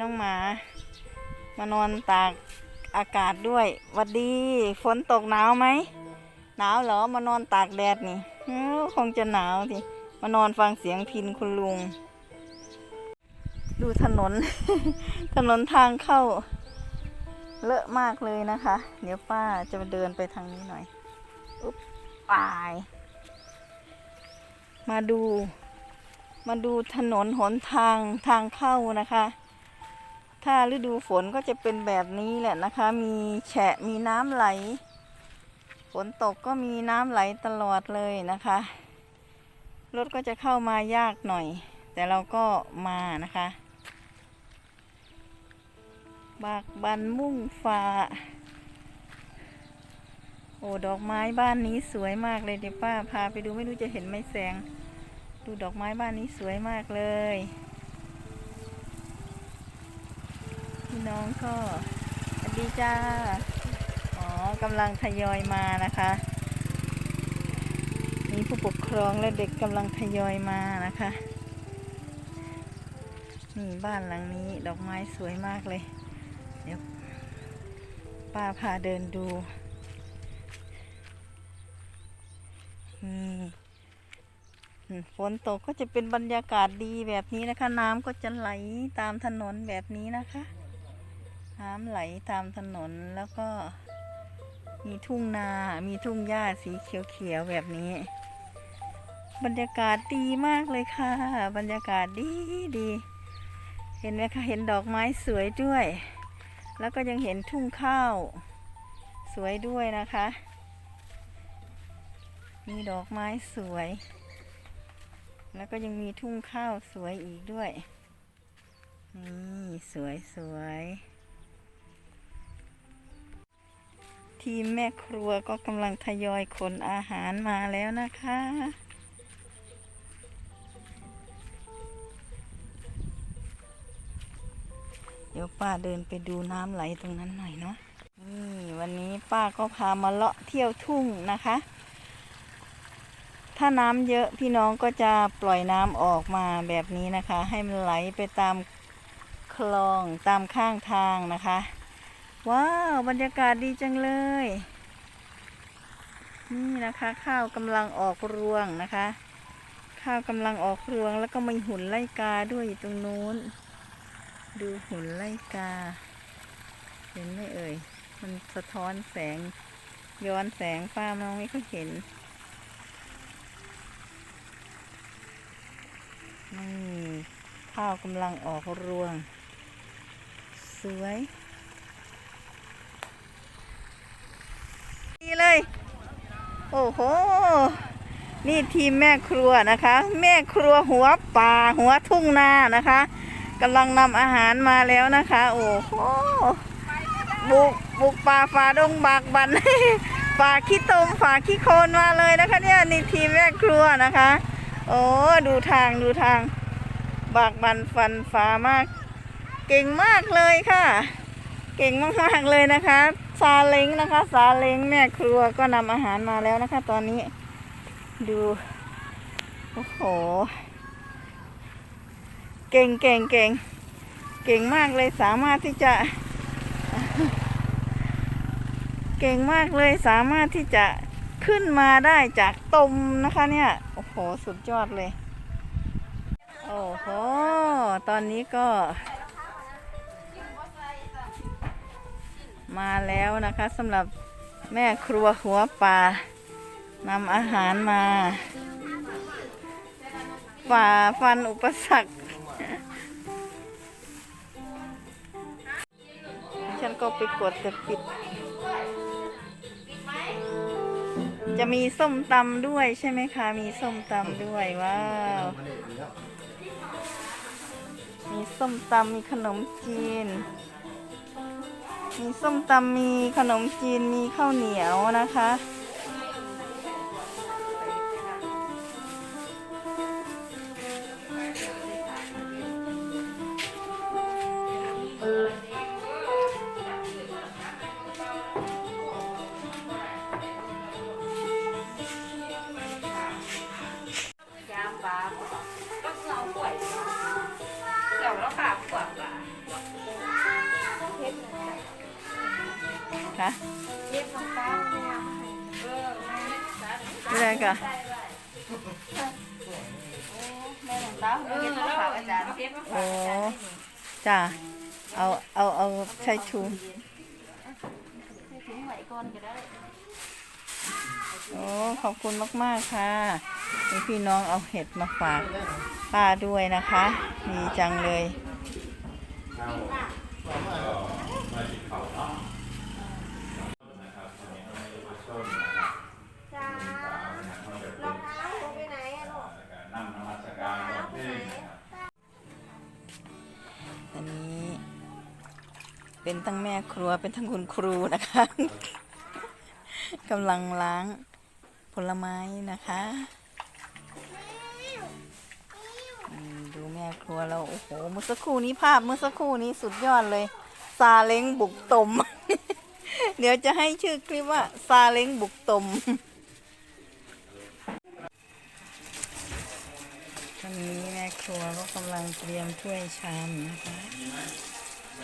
น้องหมา มานอนตากอากาศด้วยวัดดี ฝนตกหนาวไหม หนาวเหรอ มานอนตากแดดนี่คงจะหนาวสิมานอนฟังเสียงพินคุณลุง ดูถนน ถนนทางเข้า เลอะมากเลยนะคะ เดี๋ยวป้าจะเดินไปทางนี้หน่อย อุ๊บปายมาดู มาดูถนนหนทางทางเข้านะคะ ถ้าฤดูฝนก็จะเป็นแบบนี้แหละนะคะ มีแฉะมีน้ำไหล ฝนตกก็มีน้ำไหลตลอดเลยนะคะ รถก็จะเข้ามายากหน่อย แต่เราก็มานะคะ บากบันมุ่งฟ้า โอ้ดอกไม้บ้านนี้สวยมากเลยเดี๋ยวป้าพาไปดูไม่รู้จะเห็นไหมแสง ดูดอกไม้บ้านนี้สวยมากเลย พี่ น้องก็สวัสดีจ้า อ๋อกำลังทยอยมานะคะ มีผู้ปกครองและเด็กกำลังทยอยมานะคะ นี่บ้านหลังนี้ดอกไม้สวยมากเลย เดี๋ยวป้าพาเดินดูนี่อืมฝนตกก็จะเป็นบรรยากาศดีแบบนี้นะคะ น้ำก็จะไหลตามถนนแบบนี้นะคะ น้ำไหลตามถนนแล้วก็ มีทุ่งนา มีทุ่งหญ้าสีเขียวๆแบบนี้ บรรยากาศดีมากเลยค่ะ บรรยากาศดีดี เห็นไหมคะ เห็นดอกไม้สวยด้วย แล้วก็ยังเห็นทุ่งข้าว สวยด้วยนะคะ มีดอกไม้สวย แล้วก็ยังมีทุ่งข้าวสวยอีกด้วย นี่ สวยสวย ทีมแม่ครัวก็กำลังทยอยขนอาหารมาแล้วนะคะ เดี๋ยวป้าเดินไปดูน้ำไหลตรงนั้นหน่อยเนาะ นี่วันนี้ป้าก็พามาเลาะเที่ยวทุ่งนะคะ ถ้าน้ำเยอะพี่น้องก็จะปล่อยน้ำออกมาแบบนี้นะคะ ให้มันไหลไปตามคลองตามข้างทางนะคะ ว้าวบรรยากาศดีจังเลย นี่นะคะ ข้าวกำลังออกรวงนะคะ ข้าวกำลังออกรวงแล้วก็มีหุ่นไล่กาด้วยอยู่ตรงนู้น ดูหุ่นไล่กา เห็นไหมเอ่ย มันสะท้อนแสง ย้อนแสงฟ้ามองไม่ค่อยเห็นนี่ข้าวกำลังออกรวง สวย ดีเลย โอ้โห นี่ทีมแม่ครัวนะคะ แม่ครัวหัวป่าหัวทุ่งนานะคะกำลังนำอาหารมาแล้วนะคะ โอ้โหบุกบุกป่าฝ่าดงบากบันฝ่าขี้ตมฝ่าขี้โคนมาเลยนะคะ เนี่ยนี่ทีมแม่ครัวนะคะ โอ้ดูทางดูทาง บากบันฟันฝ่ามาก เก่งมากเลยค่ะ เก่งมากๆเลยนะคะ ซาเล้งนะคะซาเล้งแม่ครัวก็นำอาหารมาแล้วนะคะ ตอนนี้ดูโอ้โห เก่งเก่งเก่งเก่งมากเลยสามารถที่จะ เก่งมากเลยสามารถที่จะขึ้นมาได้จากตมนะคะเนี่ย โอ้โห สุดยอดเลย โอ้โห ตอนนี้ก็ มาแล้วนะคะสำหรับแม่ครัวหัวป่านำอาหารมาฝ่าฟันอุปสรรคฉันก็ไปกดแต่ปิด จะมีส้มตำด้วยใช่ไหมคะ มีส้มตำด้วย ว้าว มีส้มตำมีขนมจีน มีส้มตำมีขนมจีนมีข้าวเหนียวนะคะยา รย์เก็บของโอ้ฝากอาจารย์จ้าเอาเอาเอาใช้ชูโอ้ขอบคุณมากๆค่ะมีพี่น้องเอาเห็ดมาฝากป้าด้วยนะคะดีจังเลย เป็นทั้งแม่ครัวเป็นทั้งคุณครูนะคะกำลังล้างผลไม้นะคะดูแม่ครัวเราโอ้โหเมื่อสักครู่นี้ภาพเมื่อสักครู่นี้สุดยอดเลยซาเล้งบุกตม เดี๋ยวจะให้ชื่อคลิปว่าซาเล้งบุกตมตอนนี้แม่ครัวก็กำลังเตรียมถ้วยชามนะคะ น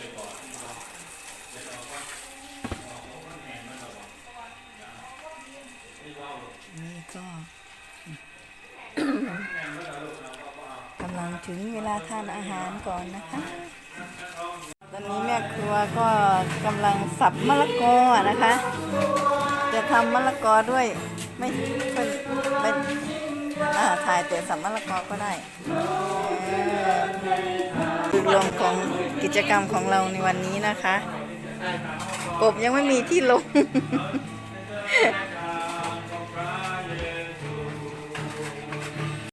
ี่ก็ กำลัง ถึงเวลาทานอาหารก่อนนะคะ ตอนนี้แม่ครัวก็กำลังสับมะละกอนะคะ จะทำมะละกอด้วยไม่ไม่ไม่อ่าถ่ายแต่สับมะละกอก็ได้คือรวมของกิจกรรมของเราในวันนี้นะคะกบยังไม่มีที่ลง